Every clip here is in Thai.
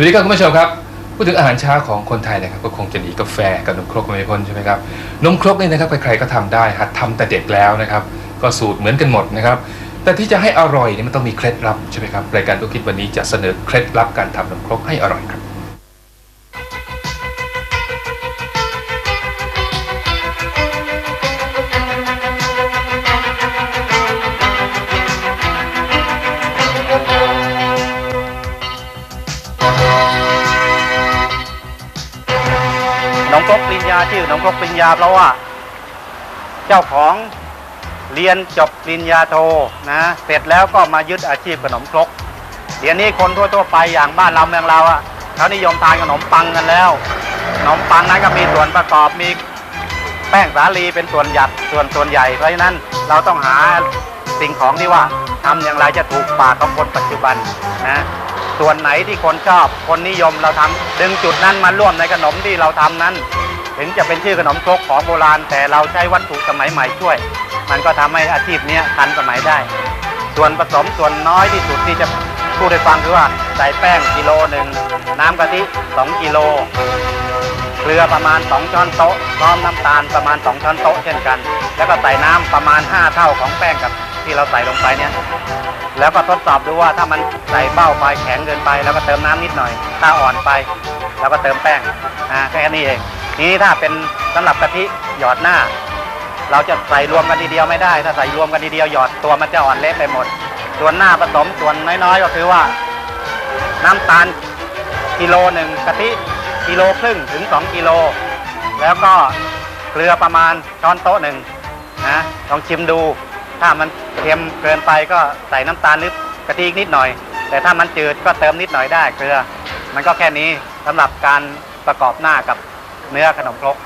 วัสดีครับคุณผู้ชมครับ พูดถึงอาหารเช้าของคนไทยนะครับก็คงจะหนีกาแฟกับนมครกไม่พ้นใช่ไหมครับนมครกนี่นะครับใครๆก็ทำได้หัดทำแต่เด็กแล้วนะครับก็สูตรเหมือนกันหมดนะครับแต่ที่จะให้อร่อยนี่มันต้องมีเคล็ดลับใช่ไหมครับรายการทุกคิดวันนี้จะเสนอเคล็ดลับการทำนมครกให้อร่อยครับ มครกปริญญาชื่อขนมครกปริญญาเพราะว่า เจ้าของเรียนจบปริญญาโทนะเสร็จแล้วก็มายึดอาชีพขนมครกเดี๋ยวนี้คนทั่วๆไปอย่างบ้านเราเมืองเราอะเขานิยมทานขนมปังกันแล้วขนมปังนั้นก็มีส่วนประกอบมีแป้งสาลีเป็นส่วนหยัดส่วนส่วนใหญ่เพราะฉะนั้นเราต้องหาสิ่งของที่ว่าทำอย่างไรจะถูกปากของคนปัจจุบันนะ ส่วนไหนที่คนชอบคนนิยมเราทำดึงจุดนั้นมาร่วมในขนมที่เราทำนั้น ถึงจะเป็นชื่อขนมครกของโบราณ แต่เราใช้วัตถุสมัยใหม่ช่วย มันก็ทำให้อาชีพนี้ทันสมัยได้ ส่วนผสมส่วนน้อยที่สุดที่จะพูดให้ฟังคือว่าใส่แป้งกิโลหนึ่งน้ำกะทิ2กิโลเกลือประมาณ 2 ช้อนโต๊ะพร้อมน้ำตาลประมาณ 2 ช้อนโต๊ะเช่นกัน แล้วก็ใส่น้ำประมาณ 5 เท่าของแป้งกับ ที่เราใส่ลงไปเนี่ย แล้วก็ทดสอบดูว่าถ้ามันใส่เบ้าไปแข็งเกินไป แล้วก็เติมน้ำนิดหน่อย ถ้าอ่อนไปแล้วก็เติมแป้งอ่าแค่นี้เองทีนี้ถ้าเป็นสำหรับกะทิหยอดหน้า เราจะใส่รวมกันทีเดียวไม่ได้ ถ้าใส่รวมกันทีเดียวหยอดตัวมันจะอ่อนเละไปหมด ส่วนหน้าผสมส่วนน้อยๆ ก็คือว่า น้ำตาลกิโลหนึ่งกะทิกิโลครึ่งถึง 2 กิโล แล้วก็เกลือประมาณช้อนโต๊ะหนึ่งนะลองชิมดู ถ้ามันเค็มเกินไปก็ใส่น้ำตาลหรือกะทิอีกนิดหน่อย แต่ถ้ามันจืดก็เติมนิดหน่อยได้เกลือ มันก็แค่นี้สำหรับการประกอบหน้ากับเนื้อขนมครก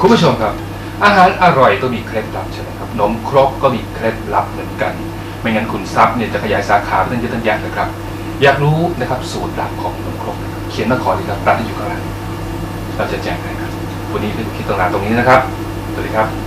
คุณผู้ชมครับ อาหารอร่อยก็มีเคล็ดลับใช่ไหมครับนมครกก็มีเคล็ดลับเหมือนกัน ไม่งั้นคุณทรัพย์เนี่ยจะขยายสาขาไปตั้งเยอะตั้งแยะเลยครับ อยากรู้นะครับสูตรลับของนมครกนะครับเขียนมาขอเลยครับร้านที่อยู่ข้างล่างเราจะแจ้งให้ วันนี้คือคิดตรงลาตรงนี้นะครับ สวัสดีครับ